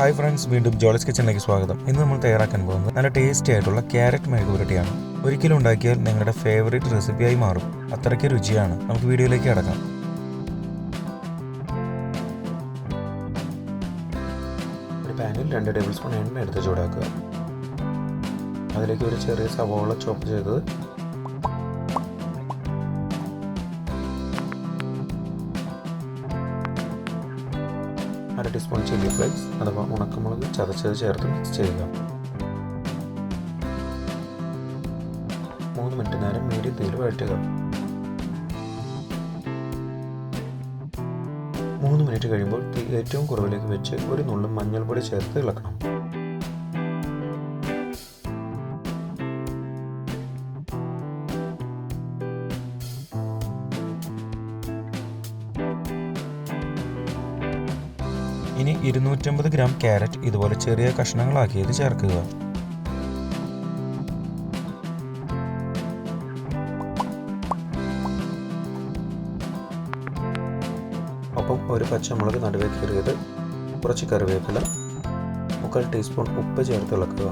Hi friends വീണ്ടും ജോളിസ് കിച്ചണിലേക്ക് സ്വാഗതം. ഇന്ന് നമ്മൾ തയ്യാറാക്കാൻ പോകുന്നത് നല്ല ടേസ്റ്റി ആയിട്ടുള്ള ക്യാരറ്റ് മെഴുകുപുരട്ടിയാണ് ഒരിക്കലും ഉണ്ടാക്കിയാൽ നിങ്ങളുടെ ഫേവറേറ്റ് റെസിപ്പിയായി മാറും. അത്രയ്ക്ക് രുചിയാണ്. നമുക്ക് വീഡിയോയിലേക്ക് കിടക്കാം. ഒരു പാനിൽ രണ്ട് ടേബിൾ സ്പൂൺ എണ്ണ എടുത്ത് ചൂടാക്കുക. അതിലേക്ക് ഒരു ചെറിയ സവോള ചോപ്പ് ചെയ്തത് അര ടീസ്പൂൺ ചില്ലി ഫ്ലേക്സ് അഥവാ ഉണക്കമുളക് ചതച്ചത് ചേർത്ത് മിക്സ് ചെയ്യുക. മൂന്ന് മിനിറ്റ് നേരം മീഡിയം തീയിൽ വഴറ്റുക. മൂന്ന് മിനിറ്റ് കഴിയുമ്പോൾ തീ ഏറ്റവും കുറവിലേക്ക് വെച്ച് ഒരു നുള്ളും മഞ്ഞൾപ്പൊടി ചേർത്ത് ഇളക്കണം. ഇനി ഇരുന്നൂറ്റമ്പത് ഗ്രാം ക്യാരറ്റ് ഇതുപോലെ ചെറിയ കഷ്ണങ്ങളാക്കിയത് ചേർക്കുക. ഒപ്പം ഒരു പച്ചമുളക് നടുവേ കീറിയത് കുറച്ച് കറിവേപ്പില മുക്കാൽ ടീസ്പൂൺ ഉപ്പ് ചേർത്ത് ഇളക്കുക.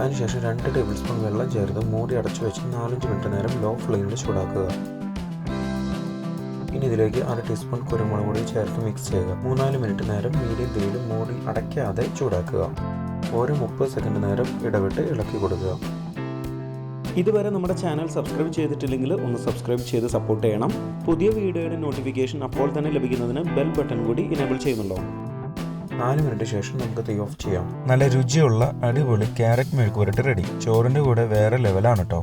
അതിനുശേഷം രണ്ട് ടേബിൾ സ്പൂൺ വെള്ളം ചേർത്ത് മൂടി അടച്ചു വെച്ച് നാലഞ്ച് മിനിറ്റ് നേരം ലോ ഫ്ലെയിമിൽ ചൂടാക്കുക. ഇനി ഇതിലേക്ക് അര ടീസ്പൂൺ കുരുമുളക് പൊടി ചേർത്ത് മിക്സ് ചെയ്യുക. മൂന്നാൽ മിനിറ്റ് നേരം മീഡിയം തീയിൽ മൂടി അടയ്ക്കാതെ ചൂടാക്കുക. ഓരോ മുപ്പത് സെക്കൻഡ് നേരം ഇടവിട്ട് ഇളക്കി കൊടുക്കുക. ഇതുവരെ നമ്മുടെ ചാനൽ സബ്സ്ക്രൈബ് ചെയ്തിട്ടില്ലെങ്കിൽ ഒന്ന് സബ്സ്ക്രൈബ് ചെയ്ത് സപ്പോർട്ട് ചെയ്യണം. പുതിയ വീഡിയോയുടെ നോട്ടിഫിക്കേഷൻ അപ്പോൾ തന്നെ ലഭിക്കുന്നതിന് ബെൽ ബട്ടൺ കൂടി ഇനേബിൾ ചെയ്യുന്നുണ്ടോ? നാല് മിനിറ്റ് ശേഷം നമുക്ക് തീ ഓഫ് ചെയ്യാം. നല്ല രുചിയുള്ള അടിപൊളി ക്യാരറ്റ് മെഴുക്കുപുരട്ടി റെഡി ചോറിന്റെ കൂടെ വേറെ ലെവലാണ് കേട്ടോ